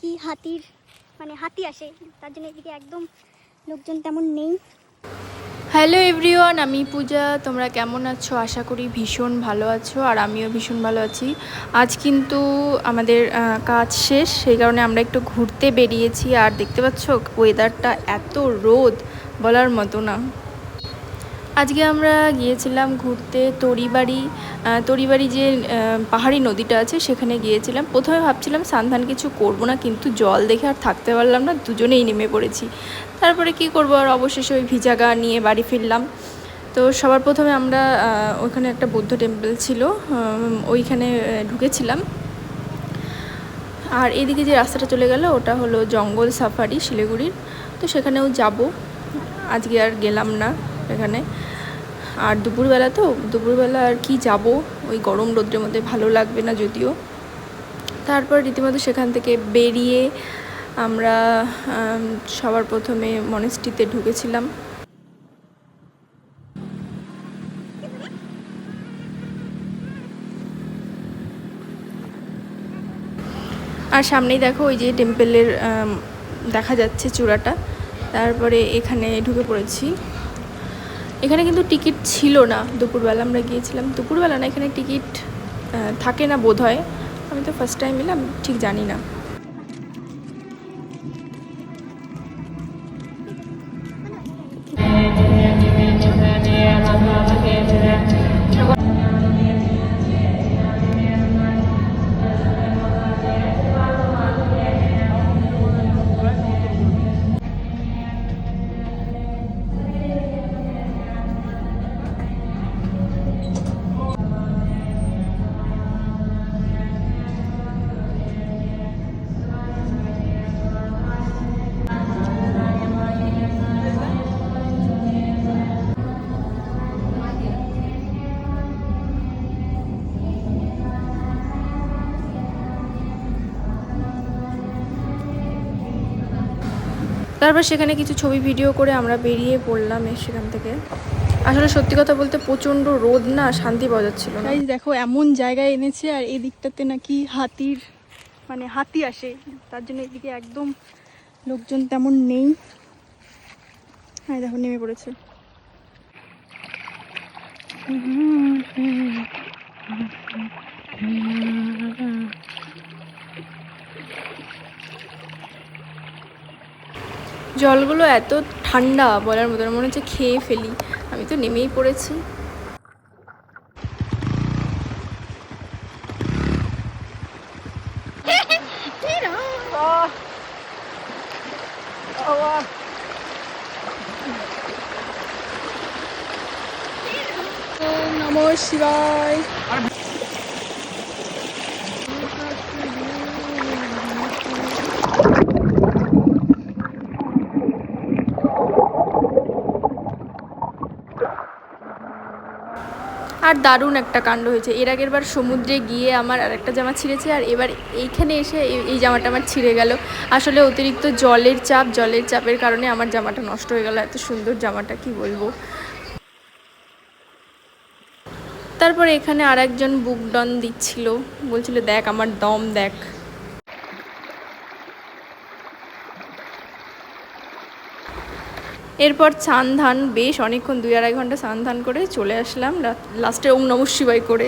কি হাতির মানে হাতি আসে, তার জন্য এদিকে একদম লোকজন তেমন নেই। হ্যালো এভরিওয়ান, আমি পূজা, তোমরা কেমন আছো? আশা করি ভীষণ ভালো আছো, আর আমিও ভীষণ ভালো আছি। আজ কিন্তু আমাদের কাজ শেষ, সেই কারণে আমরা একটু ঘুরতে বেরিয়েছি, আর দেখতে পাচ্ছ ওয়েদারটা এত রোদ, বলার মতো না। আজকে আমরা গিয়েছিলাম ঘুরতে তরিবাড়ি তরিবাড়ি যে পাহাড়ি নদীটা আছে সেখানে গিয়েছিলাম। প্রথমে ভাবছিলাম সান্ধান কিছু করব না, কিন্তু জল দেখে আর থাকতে পারলাম না, দুজনেই নেমে পড়েছি। তারপরে কি করব? আর অবশেষে ওই ভিজা গা নিয়ে বাড়ি ফিরলাম। তো সবার প্রথমে আমরা ওখানে একটা বৌদ্ধ টেম্পল ছিল ওইখানে ঢুকেছিলাম। আর এদিকে যে রাস্তাটা চলে গেল, ওটা হলো জঙ্গল সাফারি শিলিগুড়ির। তো সেখানেও যাব। আজকে আর গেলাম না। এখানে। আর দুপুরবেলা তো, দুপুরবেলা আর কি যাব? ওই গরম রোদ্রের মধ্যে ভালো লাগবে না যদিও। তারপর রীতিমতো সেখান থেকে বেরিয়ে আমরা সবার প্রথমে মনেস্ট্রিতে ঢুকেছিলাম। আর সামনেই দেখো ওই যে টেম্পেলের দেখা যাচ্ছে চূড়াটা। তারপরে এখানে ঢুকে পড়েছি। এখানে কিন্তু টিকিট ছিল না দুপুরবেলা, আমরা গিয়েছিলাম দুপুরবেলা না, এখানে টিকিট থাকে না বোধ হয় আমি তো ফার্স্ট টাইম এলাম, ঠিক জানি না। তারপর সেখানে কিছু ছবি ভিডিও করে আমরা বেরিয়ে পড়লাম এ সেখান থেকে। আসলে সত্যি কথা বলতে প্রচণ্ড রোদ না শান্তি বাজাচ্ছিল না। গাইজ দেখো এমন জায়গায় এনেছে আর এই দিকটাতে নাকি হাতির মানে হাতি আসে। তার জন্য এদিকে একদম লোকজন তেমন নেই। হ্যাঁ দেখো নেমে পড়েছে। জলগুলো এত ঠান্ডা বলার মতো না, মনে হচ্ছে খেয়ে ফেলি। আমি তো নেমেই পড়েছি। নম আর দারুণ একটা কাণ্ড হয়েছে। এর আগের বার সমুদ্রে গিয়ে আমার আর একটা জামা ছিঁড়েছে আর এবার এইখানে এসে এই- জামাটা আমার ছিঁড়ে গেল। আসলে অতিরিক্ত জলের চাপ, জলের চাপের কারণে আমার জামাটা নষ্ট হয়ে গেল। এত সুন্দর জামাটা, কি বলব? তারপর এখানে আর একজন বুক ডন দিচ্ছিল। বলছিল, দেখ, আমার দম দেখ। এরপর স্নান ধান বেশ অনেকক্ষণ, দুই আড়াই ঘণ্টা স্নান ধান করে চলে আসলাম। লাস্টে ওম নমঃ শিবাই করে